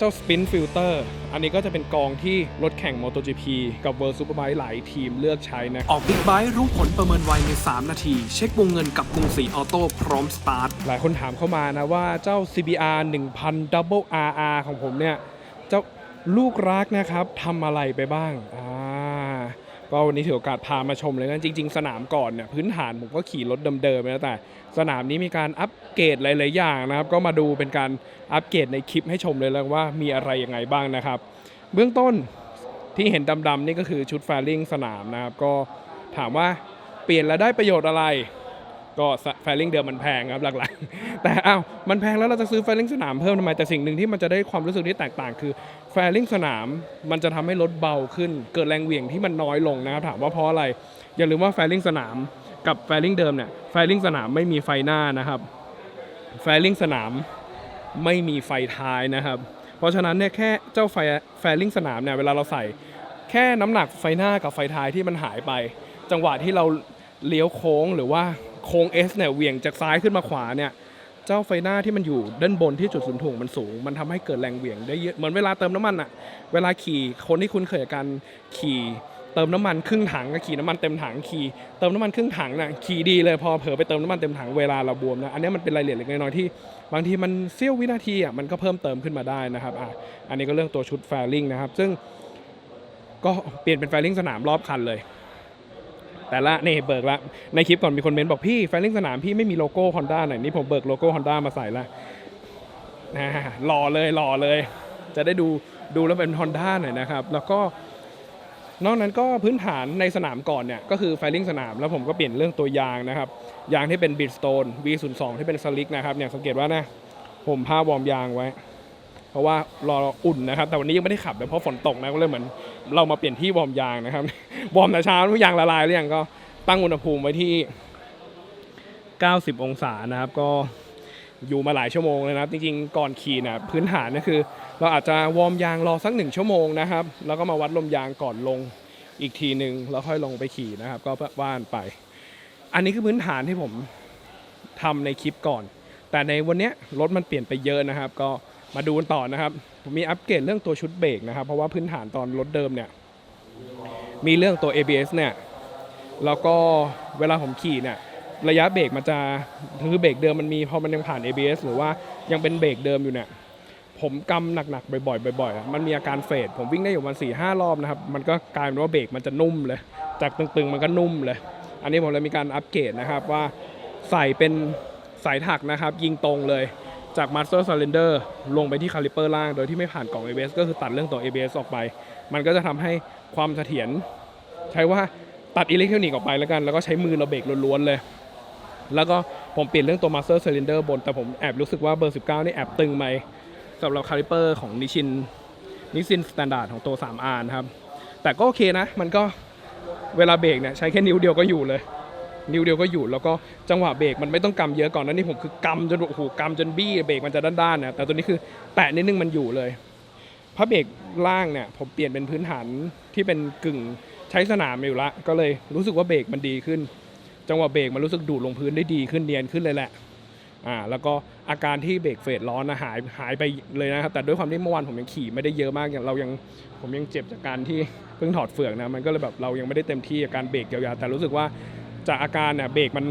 เจ้า Spin Filter อันนี้ก็จะเป็นกองที่รถแข่ง MotoGP กับ World Superbike หลายทีมเลือกใช้นะ ออกบิ๊กไบค์รู้ผลประเมินไวใน 3 นาที เช็ควงเงินกับกรุงศรีออโต้พร้อมสตาร์ท หลายคนถามเข้ามานะว่าเจ้า CBR 1000 Double RR ของผมเนี่ย เจ้าลูกรักนะครับทำอะไรไปบ้างอ่า ก็วันนี้ถือโอกาสพามาชมเลยนะจริง ๆ สนามก่อนเนี่ยพื้นฐานผมก็ขี่รถเดิมๆนะแต่ สนามนี้มีการอัปเกรดหลายๆอย่างนะครับ ก็มาดูเป็นการอัปเกรดในคลิปให้ชมเลยแล้วว่ามีอะไรยังไงบ้างนะครับ เบื้องต้นที่เห็นดำๆนี่ก็คือชุดแฟลิงสนามนะครับ ก็ถามว่าเปลี่ยนแล้วได้ประโยชน์อะไร ก็แฟลิงเดิมมันแพงครับหลักๆ แต่อ้าวมันแพงแล้วเราจะซื้อแฟลิงสนามเพิ่มทำไมแต่สิ่งหนึ่งที่มันจะได้ความรู้สึกที่แตกต่างคือแฟลิงสนามมันจะทำให้รถเบาขึ้น เกิดแรงเหวี่ยงที่มันน้อยลงนะครับถามว่าเพราะอะไร อย่าลืมว่าแฟลิงสนามกับแฟลิงเดิมเนี่ยแฟลิงสนามไม่มีไฟหน้านะครับแฟลิงสนามไม่มีไฟท้ายนะครับ เพราะฉะนั้นเนี่ยแค่เจ้าไฟแฟลิงสนามเนี่ยเวลาเราใส่แค่น้ำหนักไฟหน้ากับไฟท้ายที่มันหายไป จังหวะที่เราเลี้ยวโค้งหรือว่า โค้ง S เนี่ยเหวี่ยงจากซ้ายขึ้นมาขวาเนี่ยเจ้าไฟหน้าที่มันอยู่ด้านบนที่จุดศูนย์ถ่วงมันสูง มันทำให้เกิดแรงเหวี่ยงได้เยอะเหมือนเวลาเติมน้ำมันอะเวลาขี่คนที่คุ้นเคยกับการขี่เติมน้ำมันครึ่งถังกับขี่น้ำมันเต็มถังขี่เติมน้ำมันครึ่งถังน่ะขี่ดีเลยพอเผลอไปเติมน้ำมันเต็มถังเวลาเราบวมนะอันนี้มันเป็นรายละเอียดเล็กน้อยที่ บางทีมันเสี้ยววินาทีอะมันก็เพิ่มเติมขึ้นมาได้นะครับอะอันนี้ก็เรื่องตัวชุดแฟลิงนะครับซึ่งก็เปลี่ยนเป็นไฟลิงสนามรอบคันเลย แต่ละนี่เบิกละในคลิปก่อนมีคนเมนต์บอกพี่ไฟลิงสนามพี่ไม่มีโลโก้ฮอนด้าหน่อยนี่ผมเบิกโลโก้ฮอนด้ามาใส่ละนะหล่อเลยหล่อเลย จะได้ดูดูแล้วเป็นฮอนด้าหน่อยนะครับ แล้วก็ นอกนั้นก็พื้นฐานในสนามก่อนเนี่ยก็คือไฟลิงสนามแล้วผมก็เปลี่ยนเรื่องตัวยางนะครับ ยางที่เป็นบิดสโตน V02 ที่เป็นสลิกนะครับเนี่ยสังเกตว่านะผมผ้าวอร์มยางไว้ เพราะว่ารออุ่นนะครับ แต่วันนี้ยังไม่ได้ขับเลยเพราะฝนตกนะก็เลยเหมือนเรามาเปลี่ยนที่วอร์มยางนะครับ วอร์มแต่เช้าทุกยางละลายหรือยังก็ตั้งอุณหภูมิไว้ที่ 90 องศานะครับก็อยู่มาหลายชั่วโมงเลยนะครับจริงๆก่อนขี่นะพื้นฐานก็คือ เราอาจจะวอร์มยางรอสักหนึ่งชั่วโมงนะครับ แล้วก็มาวัดลมยางก่อนลงอีกทีหนึ่งแล้วค่อยลงไปขี่นะครับ ก็ว่านไป อันนี้คือพื้นฐานที่ผมทำในคลิปก่อน แต่ในวันนี้รถมันเปลี่ยนไปเยอะนะครับ ก็ มาดูกันต่อนะครับผมมีอัปเกรดเรื่องตัวชุดเบรกนะครับ เพราะว่าพื้นฐานตอนรถเดิมเนี่ยมีเรื่องตัว ABS เนี่ยแล้วก็เวลาผมขี่เนี่ยระยะเบรกมันจะคือเบรกเดิมมันมีพอมันยังผ่าน ABS หรือว่ายังเป็นเบรกเดิมอยู่เนี่ยผมกำหนักๆบ่อยๆบ่อยๆมันมีอาการเฟดผมวิ่งได้อยู่ประมาณสี่ห้ารอบนะครับมันก็กลายเป็นว่าเบรกมันจะนุ่มเลย จากตึงๆมันก็นุ่มเลย อันนี้ผมเลยมีการอัปเกรดนะครับว่าใส่เป็นสายถักนะครับ ยิงตรงเลย จาก Master Cylinder ลงไปที่คาลิเปอร์ล่าง โดยที่ไม่ผ่านกล่อง ABS ก็คือตัดเรื่องตัว ABS ออกไป มันก็จะทำให้ความเสถียรใช้ว่าตัดอิเล็กทรอนิกส์ออกไปแล้วกัน แล้วก็ใช้มือเราเบรกล้วนๆเลย แล้วก็ผมเปลี่ยนเรื่องตัว Master Cylinder บน แต่ผมแอบรู้สึกว่าเบอร์ 19 นี่แอบตึงไหมสำหรับคาลิเปอร์ของนิชินนิชินสแตนดาร์ดของตัว 3R นะครับ แต่ก็โอเคนะ มันก็เวลาเบรกเนี่ยใช้แค่นิ้วเดียวก็อยู่เลย นิ้วเดียวก็อยู่แล้วก็จังหวะเบรกมันไม่ต้องกำเยอะก่อนนั้นนี่ผมคือกำจนโอ้โหกำจนบี้เบรกมันจะด้านๆนะแต่ตัวนี้คือแตะนิดนึงมันอยู่เลยพระเบรกล่างเนี่ยผมเปลี่ยนเป็นพื้นฐานที่เป็นกึ่งใช้สนามอยู่ละก็เลยรู้สึกว่าเบรกมันดีขึ้น จังหวะเบรกมันรู้สึกดูดลงพื้นได้ดีขึ้นเนียนขึ้นเลยแหละอ่าแล้วก็อาการที่เบรกเฟดร้อนนะหายหายไปเลยนะครับแต่ด้วยความที่เมื่อวานผมยังขี่ไม่ได้เยอะมากอย่างเรายังผมยังเจ็บจากการที่เพิ่งถอดเฟือกนะมันก็เลยแบบเรายังไม่ได้เต็มที่กับการเบรกยาวๆแต่รู้สึกว่า จากอาการเนี่ยเบรกมัน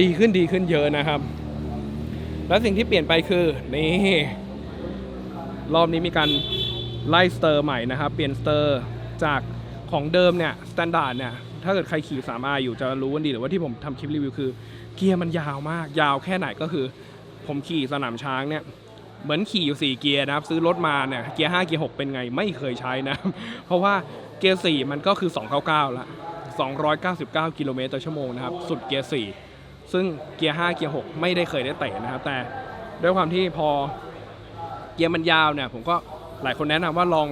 ดีขึ้นดีขึ้นเยอะนะครับ แล้วสิ่งที่เปลี่ยนไปคือนี่รอบนี้มีการไล่สเตอร์ใหม่นะครับ เปลี่ยนสเตอร์จากของเดิมเนี่ยสแตนดาร์ดเนี่ยถ้าเกิดใครขี่ 3R อยู่จะรู้กันดีหรือว่าที่ผมทำคลิปรีวิวคือ เกียร์มันยาวมาก ยาวแค่ไหนก็คือ ผมขี่สนามช้างเนี่ยเหมือนขี่อยู่ 4 เกียร์นะครับ ซื้อรถมาเนี่ยเกียร์5เกียร์6เป็นไงไม่เคยใช้นะ เพราะว่าเกียร์4มันก็คือ 299ละ 299 กิโลเมตรต่อชั่วโมงนะครับ สุดเกียร์ 4 ซึ่งเกียร์ 5 เกียร์ 6 ไม่ได้เคยได้เตะนะครับ แต่ด้วยความที่พอเกียร์มันยาวเนี่ย ผมก็หลายคนแนะนำว่าลอง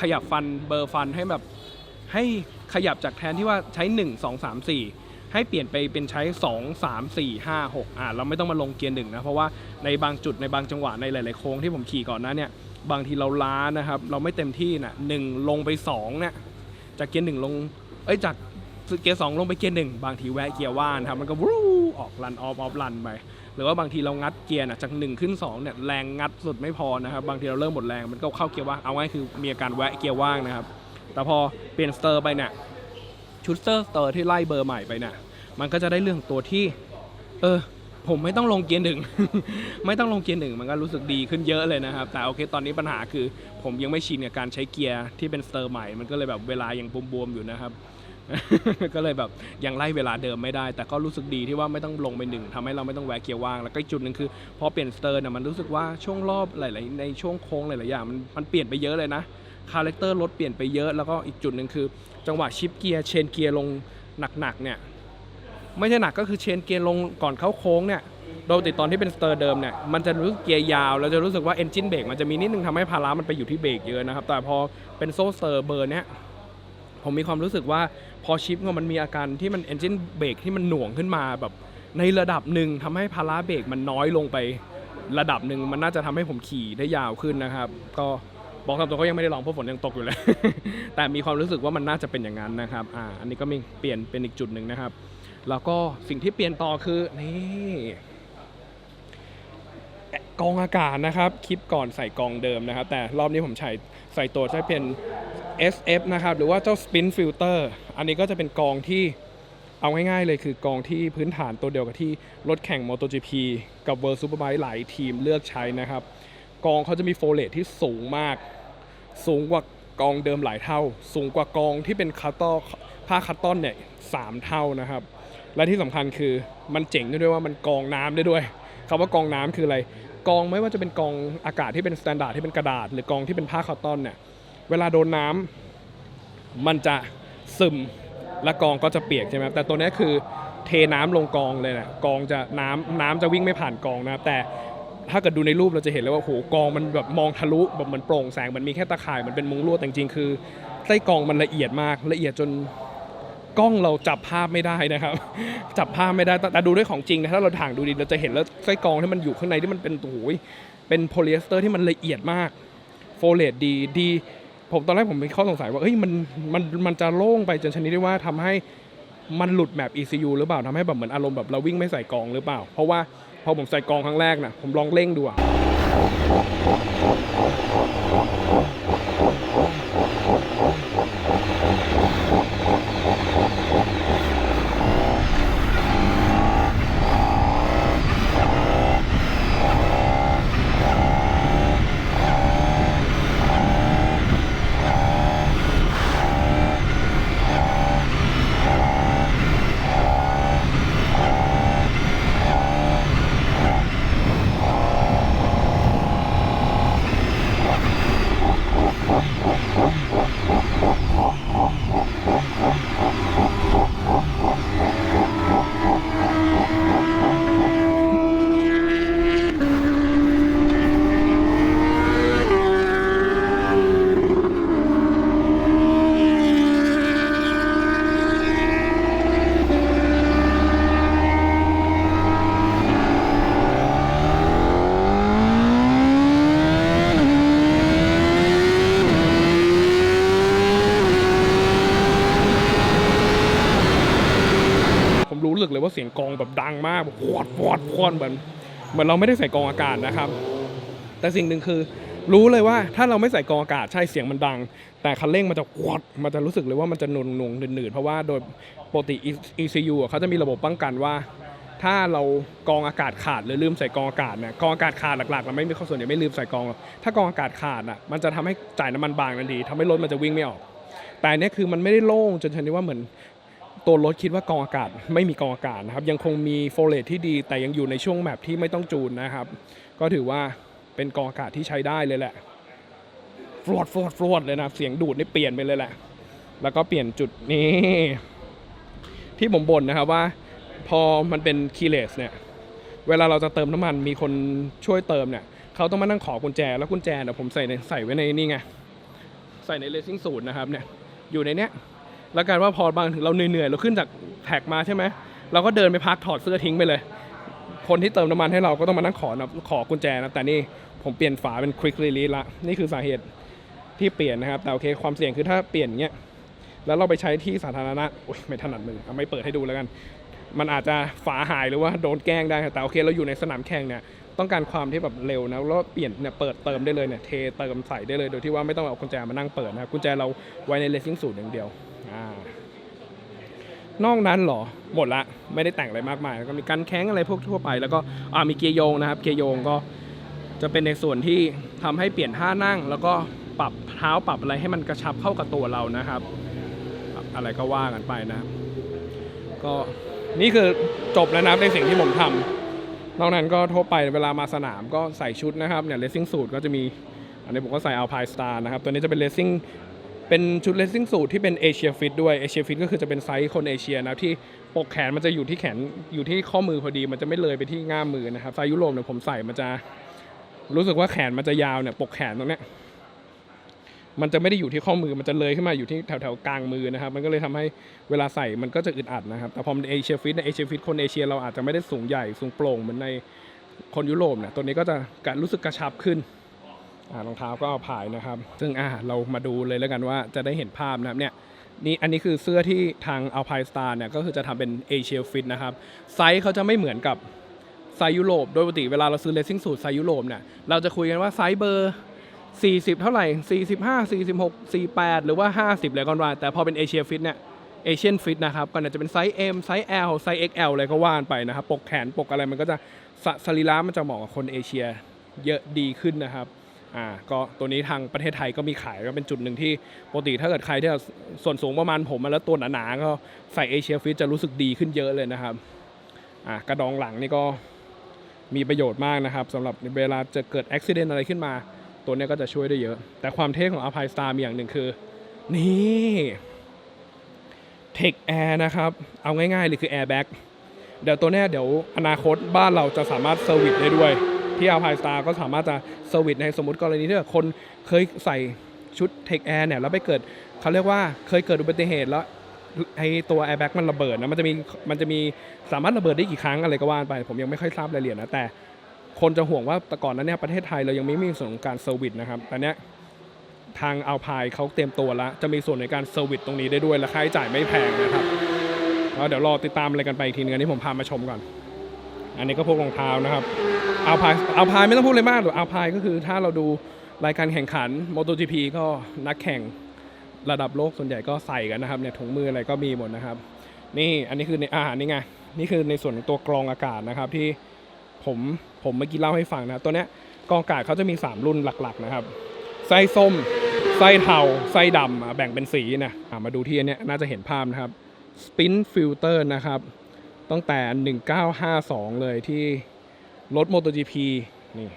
ขยับฟันเบอร์ฟันให้แบบให้ขยับจากแทนที่ว่าใช้ 1 2 3 4 ให้เปลี่ยนไปเป็นใช้ 2 3 4 5 6อ่าเราไม่ต้องมาลงเกียร์หนึ่งนะ เพราะว่าในบางจุดในบางจังหวะในหลาย ๆ โค้งที่ผมขี่ก่อนหน้าเนี่ยบางทีเราล้านะครับ เราไม่เต็มที่นะหนึ่งลงไป2เนี่ยจากเกียร์หนึ่งลงเอ้ยจาก เกียร์สองลงไปเกียร์หนึ่งบางทีแวะเกียร์ว่านครับมันก็วู้ออกลันออฟออฟลันไปหรือว่าบางทีเรางัดเกียร์น่ะจาก 1 ขึ้น2เนี่ยแรงงัดสุดไม่พอนะครับบางทีเราเริ่มหมดแรงมันก็เข้าเกียร์ว่างเอาง่ายคือมีอาการแวะเกียร์ว่างนะครับแต่พอเปลี่ยนสเตอร์ไปเนี่ยชุดสเตอร์สเตอร์ที่ไล่เบอร์ใหม่ไปเนี่ยมันก็จะได้เรื่องตัวที่ เออผมไม่ต้องลงเกียร์หนึ่งไม่ต้องลงเกียร์หนึ่งมันก็รู้สึกดีขึ้นเยอะเลยนะครับ แต่โอเคตอนนี้ปัญหาคือ ผมยังไม่ชินกับการใช้เกียร์ที่เป็นสเตอร์ใหม่ มันก็เลยแบบเวลายังบวมๆอยู่นะครับ ก็เลยแบบยังไล่เวลาเดิมไม่ได้ แต่ก็รู้สึกดีที่ว่าไม่ต้องลงไปหนึ่งทำให้เราไม่ต้องแวะเกียร์ว่าง แล้วก็อีกจุดหนึ่งคือพอเปลี่ยนสเตอร์เนี่ยมันรู้สึกว่าช่วงรอบหลายๆในช่วงโค้งหลายๆอย่างมันมันเปลี่ยนไปเยอะเลยนะคาแรคเตอร์รถเปลี่ยนไปเยอะแล้วก็อีกจุดหนึ่งคือ จังหวะชิปเกียร์เชนเกียร์ลงหนักๆเนี่ยไม่ใช่หนักก็คือเชนเกียร์ลงก่อนเข้าโค้งเนี่ยโดยติดตอนที่เป็นสเตอร์เดิมเนี่ยมันจะรู้สึกเกียร์ยาวแล้วจะรู้สึกว่าเอนจินเบรกมันจะมีนิดนึงทำให้ภาระมันไปอยู่ที่เบรกเยอะนะครับแต่พอเป็นโซ่สเตอร์เบอร์เนี้ย ผมมีความรู้สึกว่าพอชิปมันมีอาการที่มันเอนจินเบรกที่มันหน่วงขึ้นมาแบบในระดับหนึ่งทำให้ภาระเบรกมันน้อยลงไประดับหนึ่งมันน่าจะทำให้ผมขี่ได้ยาวขึ้นนะครับ ก็บอกตามตรงก็ยังไม่ได้ลองเพราะฝนยังตกอยู่เลย แต่มีความรู้สึกว่ามันน่าจะเป็นอย่างนั้นนะครับอ่าอันนี้ก็มีเปลี่ยนเป็นอีกจุดหนึ่งนะครับ แล้วก็สิ่งที่เปลี่ยนต่อคือนี่ กองอากาศนะครับคลิปก่อนใส่กองเดิมนะครับ แต่รอบนี้ผมใช้ใส่ตัวใช้เป็น SF นะครับ หรือว่าเจ้า Spin Filter อันนี้ก็จะเป็นกองที่เอาง่ายๆเลยคือกองที่พื้นฐานตัวเดียวกับที่รถแข่ง MotoGP กับ World Superbike หลายทีมเลือกใช้นะครับ กองเขาจะมีโฟเลตที่สูงมาก สูงกว่ากองเดิมหลายเท่า สูงกว่ากองที่เป็นคัตตอผ้าคัตตอนเนี่ยสามเท่านะครับ และที่สำคัญคือมันเจ๋งด้วยว่ามันกองน้ำได้ด้วย คำว่ากองน้ำคืออะไร กองไม่ว่าจะเป็นกองอากาศที่เป็นสแตนดาร์ดที่เป็นกระดาษ หรือกองที่เป็นผ้าคอตตอนเนี่ยเวลาโดนน้ำมันจะซึมและกองก็จะเปียกใช่ไหมแต่ตัวนี้คือเทน้ำลงกองเลยนะกองจะน้ำน้ำจะวิ่งไม่ผ่านกองนะครับแต่ถ้าเกิดดูในรูปเราจะเห็นเลยว่าโอ้โหกองมันแบบมองทะลุแบบเหมือนโปร่งแสงมันมีแค่ตะข่ายมันเป็นมุ้งลวดแต่จริงๆคือไส้กองมันละเอียดมากละเอียดจน กล้องเราจับภาพไม่ได้นะครับ จับภาพไม่ได้แต่ดูด้วยของจริงนะถ้าเราถ่างดูดีเราจะเห็นแล้วไส้กรองที่มันอยู่ข้างในที่มันเป็นโอ้โหเป็นโพลีเอสเตอร์ที่มันละเอียดมากโฟเลตดีดีผมตอนแรกผมมีข้อสงสัยว่าเอ้ยมันมันมันจะโล่งไปจนชนิดที่ว่าทำให้มันหลุดแมป ECU หรือเปล่าทำให้แบบเหมือนอารมณ์แบบเราวิ่งไม่ใส่กองหรือเปล่า เพราะว่าพอผมใส่กองครั้งแรกนะผมลองเร่งดูอะ ว่าเสียงกองแบบดังมากแบบวอดวอดวอดเหมือนเหมือนเราไม่ได้ใส่กองอากาศนะครับ แต่สิ่งหนึ่งคือรู้เลยว่าถ้าเราไม่ใส่กองอากาศใช่เสียงมันดัง แต่คันเร่งมันจะวอดมันจะรู้สึกเลยว่ามันจะหน่วงหน่วงหนืดๆเพราะว่าโดยปกติ ECU เขาจะมีระบบป้องกันว่า ถ้าเรากองอากาศขาดหรือลืมใส่กองอากาศเนี่ยกองอากาศขาดหลักๆเราไม่มีข้อส่วนใหญ่ไม่ลืมใส่กองหรอกถ้ากองอากาศขาดอะมันจะทำให้จ่ายน้ำมันบางทันทีทำให้รถมันจะวิ่งไม่ออก แต่อันเนี้ยคือมันไม่ได้โล่งจนชนิดว่าเหมือน ตัวรถคิดว่ากองอากาศไม่มีกองอากาศนะครับ ยังคงมีโฟเลตที่ดี แต่ยังอยู่ในช่วงแมปที่ไม่ต้องจูนนะครับ ก็ถือว่าเป็นกองอากาศที่ใช้ได้เลยแหละฟลอดฟลอดฟลอดเลยนะเสียงดูดนี่เปลี่ยนไปเลยแหละ แล้วก็เปลี่ยนจุดนี้ ที่ผมบ่นนะครับว่า พอมันเป็นคีย์เลสเนี่ย เวลาเราจะเติมน้ำมันมีคนช่วยเติมเนี่ยเขาต้องมานั่งขอกุญแจแล้วกุญแจเนี่ยผมใส่ในใส่ไว้ในนี่ไงใส่ในเลสซิ่งสูตรนะครับเนี่ยอยู่ในเนี้ย แล้วกันว่าพอบางถึงเราเหนื่อยๆเราขึ้นจากแท็กมาใช่ไหมเราก็เดินไปพักถอดเสื้อทิ้งไปเลย คนที่เติมน้ำมันให้เราก็ต้องมานั่งขอนะขอกุญแจนะแต่นี่ผมเปลี่ยนฝาเป็น quick release ละนี่คือสาเหตุที่เปลี่ยนนะครับ แต่โอเคความเสี่ยงคือถ้าเปลี่ยนเงี้ยแล้วเราไปใช้ที่สาธารณะโอ๊ยไม่ถนัดมือเอาไม่เปิดให้ดูแล้วกัน มันอาจจะฝาหายหรือว่าโดนแกล้งได้แต่โอเคเราอยู่ในสนามแข่งเนี่ยต้องการความที่แบบเร็วนะแล้วเปลี่ยนเนี่ยเปิดเติมได้เลยเนี่ยเทเติมใส่ได้เลย โดยที่ว่าไม่ต้องเอากุญแจมานั่งเปิดนะกุญแจเราไว้ในเลสซิ่งสูตรอย่างเดียวอ่า นอกนั้นเหรอ หมดละ ไม่ได้แต่งอะไรมากมาย แล้วก็มีการแข้งอะไรพวกทั่วไป แล้วก็มีเกียร์โยงนะครับ เกียร์โยงก็จะเป็นในส่วนที่ทำให้เปลี่ยนท่านั่ง แล้วก็ปรับเท้าปรับอะไรให้มันกระชับเข้ากับตัวเรานะครับ อะไรก็ว่ากันไปนะ ก็นี่คือจบแล้วนะในสิ่งที่ผมทำนอกนั้นก็ทั่วไปเวลามาสนามก็ใส่ชุดนะครับเนี่ยเลสซิ่งสูตรก็จะมีอันนี้ผมก็ใส่เอาพายสตาร์นะครับ ตัวนี้จะเป็นเลสซิ่ง เป็นชุดเลสซิ่งสูตรที่เป็นเอเชียฟิตด้วยเอเชียฟิตก็คือจะเป็นไซส์คนเอเชียนะที่ปกแขนมันจะอยู่ที่แขนอยู่ที่ข้อมือพอดี มันจะไม่เลยไปที่ง่ามมือนะครับไซส์ยุโรปเนี่ยผมใส่มันจะรู้สึกว่าแขนมันจะยาวเนี่ยปกแขนตรงเนี้ยมันจะไม่ได้อยู่ที่ข้อมือมันจะเลยขึ้นมาอยู่ที่แถวๆกลางมือนะครับ มันก็เลยทำให้เวลาใส่มันก็จะอึดอัดนะครับ แต่พอมันเอเชียฟิตในเอเชียฟิตคนเอเชียเราอาจจะไม่ได้สูงใหญ่สูงโปร่งเหมือนในคนยุโรปเนี่ยตัวนี้ก็จะการรู้สึกกระชับขึ้น รองเท้าก็เอาผายนะครับ ซึ่งอ่าเรามาดูเลยแล้วกันว่าจะได้เห็นภาพนะครับเนี่ยนี่อันนี้คือเสื้อที่ทาง Alpine Star เนี่ยก็คือจะทำเป็นเอเชียฟิตนะครับ ไซส์เขาจะไม่เหมือนกับไซส์ยุโรปโดยปกติเวลาเราซื้อเลสซิ่งสูทไซส์ยุโรปเนี่ยเราจะคุยกันว่าไซส์เบอร์ 40 เท่าไหร่ 45 46 48 หรือว่า 50เลยก็ว่า แต่พอเป็นเอเชียฟิตเนี่ยเอเชียนฟิตนะครับก็จะเป็นไซส์ M ไซส์ L ไซส์ XL อะไรก็ว่านไปนะครับ ปกแขนปกอะไรมันก็จะสรีระมันจะเหมาะกับคนเอเชียเยอะดีขึ้นนะครับ อ่าก็ตัวนี้ทางประเทศไทยก็มีขายก็เป็นจุดหนึ่งที่ปกติถ้าเกิดใครที่ส่วนสูงประมาณผมแล้วตัวหนาๆก็ใส่เอเชียฟิตจะรู้สึกดีขึ้นเยอะเลยนะครับอ่ากระดองหลังนี่ก็มีประโยชน์มากนะครับสำหรับเวลาจะเกิดอุบิเหตุอะไรขึ้นมา ตัวนี้ก็จะช่วยได้เยอะ แต่ความเท่ของ Alpine Star มีอย่างหนึ่งคือ นี่ Tech Air นะครับ เอาง่ายๆเลยคือ Airbag เดี๋ยวตัวนี้เดี๋ยวอนาคตบ้านเราจะสามารถเซอร์วิสได้ด้วย ที่ Alpine Star ก็สามารถจะเซอร์วิสในสมมติกรณีที่คนเคยใส่ชุด Tech Air เนี่ยแล้วไปเกิดเขาเรียกว่าเคยเกิดอุบัติเหตุแล้วไอตัว Airbag มันระเบิดนะมันจะมีมันจะมีสามารถระเบิดได้กี่ครั้งอะไรก็ว่าไป ผมยังไม่ค่อยทราบรายละเอียดนะแต่คนจะห่วงว่าแต่ก่อนนั้นเนี่ยประเทศไทยเรายังไม่มีส่วนของการเซอร์วิสนะครับแต่เนี้ยทางเอาพายเขาเตรียมตัวแล้วจะมีส่วนในการเซอร์วิสตรงนี้ได้ด้วยและค่าใช้จ่ายไม่แพงนะครับแล้วเดี๋ยวรอติดตามอะไรกันไปอีกทีนึงอันนี้ผมพามาชมก่อน อันนี้ก็พวกรองเท้านะครับ อาพายเอาพายไม่ต้องพูดเลยมากหรอกเอาพายก็คือถ้าเราดูรายการแข่งขัน MotoGP ก็นักแข่งระดับโลกส่วนใหญ่ก็ใส่กันนะครับเนี่ยถุงมืออะไรก็มีหมดนะครับ นี่อันนี้คือในอาหารนี่ไงนี่คือในส่วนของตัวกรองอากาศนะครับที่ผมผมเมื่อกี้เล่าให้ฟังนะตัวเนี้ยกรองอากาศเขาจะมี 3 รุ่นหลักๆนะครับไส้ส้มไส้เทาไส้ดำแบ่งเป็นสีนะมาดูที่อันเนี้ยน่าจะเห็นภาพนะครับ Spin Filter นะครับตั้งแต่ 1952 เลยที่ รถ MotoGP นี่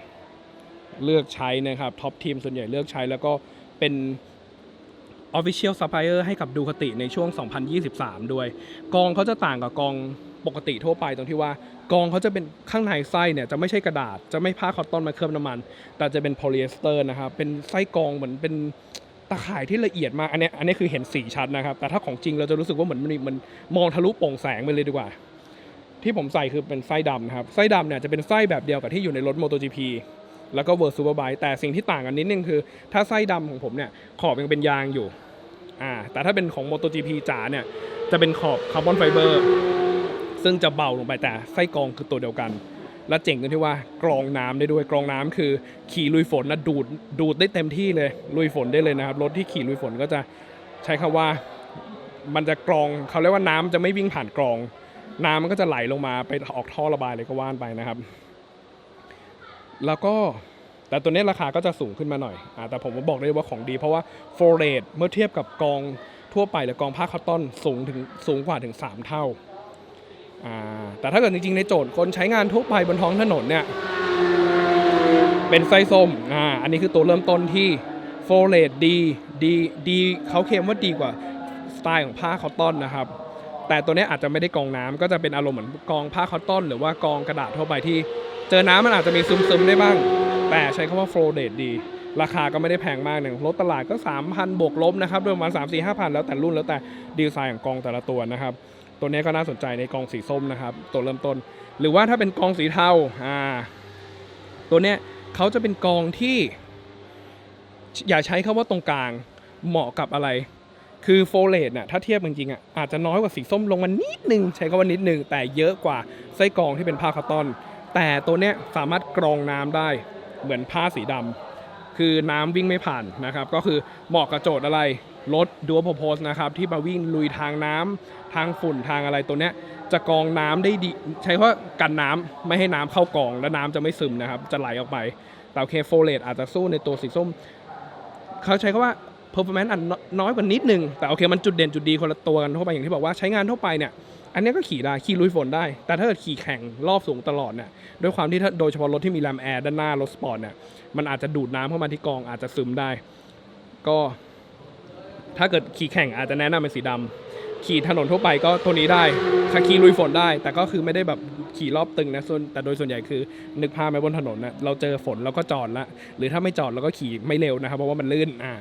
เลือกใช้นะครับท็อปทีมส่วนใหญ่เลือกใช้แล้วก็เป็น Official Supplier ให้กับดูคติในช่วง 2023 ด้วย กองเขาจะต่างกับกองปกติทั่วไปตรงที่ว่ากองเขาจะเป็นข้างในไส้เนี่ยจะไม่ใช่กระดาษจะไม่ผ้าคอตตอนมาเคลือบน้ำมัน แต่จะเป็นโพลีเอสเตอร์นะครับเป็นไส้กองเหมือนเป็นตะข่ายที่ละเอียดมากอันนี้อันนี้คือเห็นสีชัดนะครับ แต่ถ้าของจริงเราจะรู้สึกว่าเหมือนมันมันมองทะลุโปร่งแสงไปเลยดีกว่า ที่ผมใส่คือเป็นไส้ดำนะครับ ไส้ดำเนี่ยจะเป็นไส้แบบเดียวกับที่อยู่ในรถ MotoGP แล้วก็เวอร์ซูเปอร์ไบแต่สิ่งที่ต่างกันนิดนึงคือ ถ้าไส้ดำของผมเนี่ยขอบยังเป็นยางอยู่อ่าแต่ถ้าเป็นของ MotoGP จ๋าเนี่ยจะเป็นขอบคาร์บอนไฟเบอร์ซึ่งจะเบาลงไปแต่ไส้กรองคือตัวเดียวกัน และเจ๋งตรงที่ว่ากรองน้ำได้ด้วยกรองน้ำคือขี่ลุยฝนนะดูดดูดได้เต็มที่เลยลุยฝนได้เลยนะครับรถที่ขี่ลุยฝนก็จะใช้คำว่ามันจะกรองเขาเรียกว่าน้ำจะไม่วิ่งผ่านกรอง น้ำมันก็จะไหลลงมาไปออกท่อระบายเลยก็ว่านไปนะครับ แล้วก็แต่ตัวนี้ราคาก็จะสูงขึ้นมาหน่อยอแต่ผมบอกได้เลยว่าของดี เพราะว่าโฟเรตเมื่อเทียบกับกองทั่วไปหรือกองผ้าคอตตอนสูงถึงสูงกว่าถึง 3 เท่า แต่ถ้าเกิดจริงๆ ในโจทย์คนใช้งานทั่วไปบนท้องถนนเนี่ย เป็นไส้ส้มออันนี้คือตัวเริ่มต้นที่โฟเลตดีดีดีเขาเคลมว่าดีกว่าสไตล์ของผ้าคอตตอนนะครับ แต่ตัวนี้อาจจะไม่ได้กองน้ำก็จะเป็นอารมณ์เหมือนกองผ้าคอตตอน หรือว่ากองกระดาษทั่วไปที่ เจอน้ำมันอาจจะมีซึมๆได้บ้าง แต่ใช้คำว่าโฟเลตดี ราคาก็ไม่ได้แพงมากหนึ่งรถตลาดก็ 3,000 บวกลบนะครับโดยประมาณ3 4 5 0 0 แล้วแต่รุ่นแล้วแต่ดีไซน์ของกองแต่ละตัวนะครับตัวนี้ก็น่าสนใจในกองสีส้มนะครับตัวเริ่มต้น หรือว่าถ้าเป็นกองสีเทาอ่าตัวเนี้ยเขาจะเป็นกองที่ อย่าใช้คำว่าตรงกลางเหมาะกับอะไร คือโฟเลตเนี่ยถ้าเทียบจริงๆอะอาจจะน้อยกว่าสีส้มลงมานิดนึง ใช้คำว่านิดนึง แต่เยอะกว่าไส้กรองที่เป็นผ้าคารตอน แต่ตัวเนี้ยสามารถกรองน้ำได้เหมือนผ้าสีดำคือน้ำวิ่งไม่ผ่านนะครับ ก็คือเหมาะกับโจทย์อะไรรถดัวโพโพสนะครับ ที่มาวิ่งลุยทางน้ำทางฝุ่นทางอะไรตัวเนี้ยจะกรองน้ำได้ดี ใช้คำว่ากันน้ำไม่ให้น้ำเข้ากรอง และน้ำจะไม่ซึมนะครับ จะไหลออกไปแต่โอเคโฟเลตอาจจะสู้ในตัวสีส้ม เขาใช้คำว่า performance อันน้อยกว่านิดนึง แต่โอเคมันจุดเด่นจุดดีคนละตัวกันทั่วไปอย่างที่บอกว่าใช้งานทั่วไปเนี่ยอันนี้ก็ขี่ได้ ขี่ลุยฝนได้ แต่ถ้าเกิดขี่แข่งรอบสูงตลอดเนี่ยด้วยความที่ถ้าโดยเฉพาะรถที่มีแรมแอร์ด้านหน้ารถสปอร์ตเนี่ยมันอาจจะดูดน้ำเข้ามาที่กองอาจจะซึมได้ ก็ถ้าเกิดขี่แข่งอาจจะแนะนำเป็นสีดำขี่ถนนทั่วไปก็ตัวนี้ได้ถ้าขี่ลุยฝนได้ แต่ก็คือไม่ได้แบบขี่รอบตึงนะส่วนแต่โดยส่วนใหญ่คือนึกภาพไหมบนถนนนะเราเจอฝนเราก็จอดละหรือถ้าไม่จอดเราก็ขี่ไม่เร็วนะครับเพราะว่ามันลื่นอ่า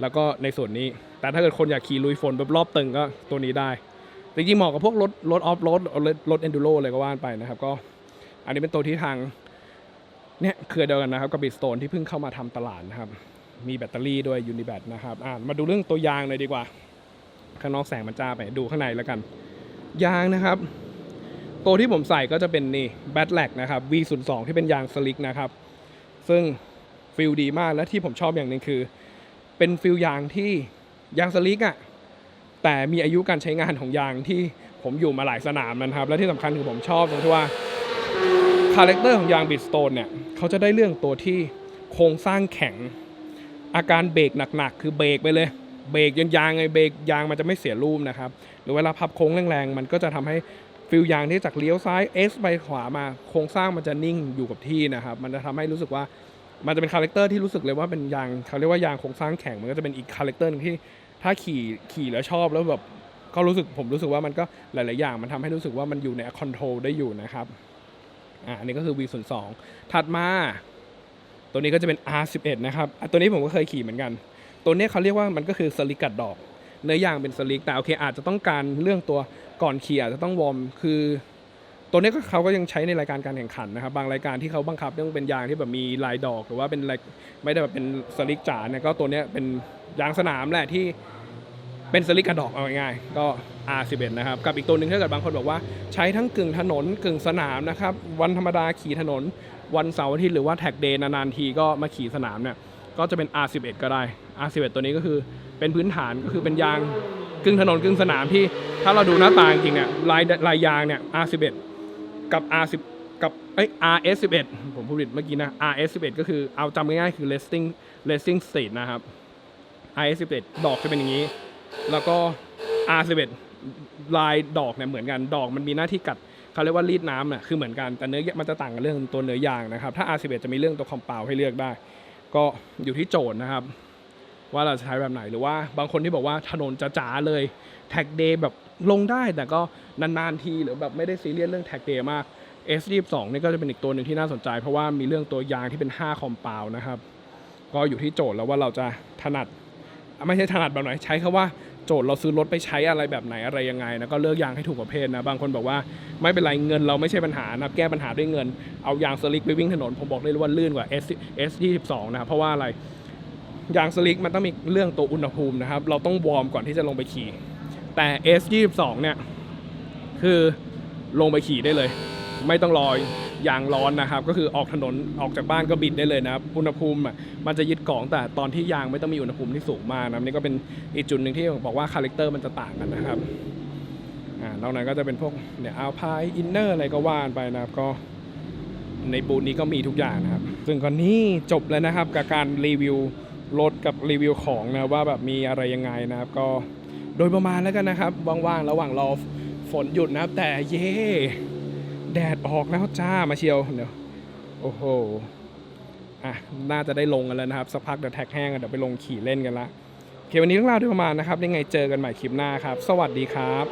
แล้วก็ในส่วนนี้ แต่ถ้าเกิดคนอยากขี่ลุยฝนแบบรอบตึงก็ตัวนี้ได้ จริงๆเหมาะกับพวกรถรถออฟโรดรถเอนดูโรอะไรก็ว่านไปนะครับ ก็อันนี้เป็นตัวที่ทางเนี่ยเครือเดียวกันนะครับกับบิสโตนที่เพิ่งเข้ามาทำตลาดนะครับ มีแบตเตอรี่ด้วยยูนิแบตนะครับอ่ามาดูเรื่องตัวยางเลยดีกว่า ข้างนอกแสงมันจ้าไปดูข้างในแล้วกัน ยางนะครับ ตัวที่ผมใส่ก็จะเป็นนี่แบตแลกนะครับ V02 ที่เป็นยางสลิกนะครับ ซึ่งฟิลดีมากและที่ผมชอบอย่างหนึ่งคือ เป็นฟิลยางที่ยางสลิกอะ่ะแต่มีอายุการใช้งานของยางที่ผมอยู่มาหลายสนามนะครับ และที่สำคัญคือผมชอบตรงที่ว่าคาแรคเตอร์ของยางบิดสโตนเนี่ยเขาจะได้เรื่องตัวที่โครงสร้างแข็ง อาการเบรกหนักๆ คือเบรกไปเลย เบรกยางยางไงเบรกยางมันจะไม่เสียรูปนะครับ หรือเวลาพับโค้งแรงๆ มันก็จะทำให้ฟิลยางที่จากเลี้ยวซ้าย S ไปขวามาโครงสร้างมันจะนิ่งอยู่กับที่นะครับ มันจะทำให้รู้สึกว่า มันจะเป็นคาแรคเตอร์ที่รู้สึกเลยว่าเป็นยางเขาเรียกว่ายางโครงสร้างแข็งมันก็จะเป็นอีกคาแรคเตอร์หนึงที่ถ้าขี่ขี่แล้วชอบแล้วแบบก็รู้สึกผมรู้สึกว่ามันก็หลาย ๆ อย่างมันทำให้รู้สึกว่ามันอยู่ในคอนโทรลได้อยู่นะครับอ่าอันนี้ก็คือ V 0 2 ถัดมา ตัวนี้ก็จะเป็น R11 นะครับตัวนี้ผมก็เคยขี่เหมือนกัน ตัวนี้เขาเรียกว่ามันก็คือสลิกกัดดอก เนื้อยางเป็นสลิกแต่โอเคอาจจะต้องการเรื่องตัวก่อนขี่อาจจะต้องวอร์มคือ ตัวนี้ก็เขาก็ยังใช้ในรายการการแข่งขันนะครับ บางรายการที่เขาบังคับต้องเป็นยางที่แบบมีลายดอกหรือว่าเป็นไม่ได้แบบเป็นสลิกจ๋าเนี่ยก็ตัวนี้เป็นยางสนามแหละที่เป็นสลิกกระดอกเอาง่ายๆก็ R11 นะครับ กับอีกตัวหนึ่งถ้าเกิดบางคนบอกว่าใช้ทั้งกึ่งถนนกึ่งสนามนะครับ วันธรรมดาขี่ถนน วันเสาร์อาทิตย์หรือว่าแท็กเดย์นานๆทีก็มาขี่สนามเนี่ยก็จะเป็น R11 ก็ได้ R11 ตัวนี้ก็คือเป็นพื้นฐานก็คือเป็นยางกึ่งถนนกึ่งสนามที่ถ้าเราดูหน้าตาจริงเนี่ยลายลายยางเนี่ย R11 กับ R10 กับเอ้ย RS11 ผมพูดผิดเมื่อกี้นะ RS11 ก็คือเอาจำง่ายๆคือ racing racing state นะครับ RS11 ดอกจะเป็นอย่างนี้ แล้วก็ R11 ลายดอกเนี่ยเหมือนกันดอกมันมีหน้าที่กัดเขาเรียกว่ารีดน้ำน่ะคือเหมือนกันแต่เนื้อมันจะต่างกันเรื่องตัวเนื้อยางนะครับ ถ้า R11 จะมีเรื่องตัวคอมเปลให้เลือกได้ ก็อยู่ที่โจทย์นะครับ ว่าเราจะใช้แบบไหนหรือว่าบางคนที่บอกว่าถนนจ๋าๆเลยแท็กเดย์แบบ ลงได้แต่ก็นานๆทีหรือแบบไม่ได้ซีเรียสเรื่องแท็กเดย์มาก S22 นี่ก็จะเป็นอีกตัวหนึ่งที่น่าสนใจ เพราะว่ามีเรื่องตัวยางที่เป็น 5 คอมเปลนะครับ ก็อยู่ที่โจทย์แล้วว่าเราจะถนัด ไม่ใช่ถนัดแบบไหนใช้คำว่าโจทย์เราซื้อรถไปใช้อะไรแบบไหนอะไรยังไงนะก็เลือกยางให้ถูกประเภทนะบางคนบอกว่าไม่เป็นไรเงินเราไม่ใช่ปัญหานะแก้ปัญหาด้วยเงินเอายางสลิกไปวิ่งถนนผมบอกเลยว่าลื่นกว่า S S 22 นะครับเพราะว่าอะไรยางสลิกมันต้องมีเรื่องตัวอุณหภูมินะครับ เราต้องวอร์มก่อนที่จะลงไปขี่ แต่ S 22 เนี่ย คือลงไปขี่ได้เลย ไม่ต้องรอยยางร้อนนะครับ ก็คือออกถนนออกจากบ้านก็บิดได้เลยนะครับอุณหภูมิมันจะยึดของแต่ตอนที่ยางไม่ต้องมีอุณหภูมิที่สูงมากนะนี่ก็เป็นอีกจุดหนึ่งที่บอกว่าคาแรคเตอร์มันจะต่างกันนะครับอ่านอกนั้นก็จะเป็นพวกเนี่ยอัลพายอินเนอร์อะไรก็ว่านไปนะครับก็ในบูธนี้ก็มีทุกอย่างนะครับ ซึ่งก่อนนี้จบแล้วนะครับกับการรีวิวรถกับรีวิวของนะว่าแบบมีอะไรยังไงนะครับก็ โดยประมาณแล้วกันนะครับว่างๆระหว่างรอฝนหยุดนะครับ แต่เย่แดดออกแล้วจ้ามาเชียวเดี๋ยวโอ้โหอะน่าจะได้ลงกันแล้วนะครับ สักพักเดี๋ยวแท็กแห้งกันเดี๋ยวไปลงขี่เล่นกันละโอเควันนี้เรื่องราวที่ประมาณนะครับยังไงเจอกันใหม่คลิปหน้าครับ สวัสดีครับ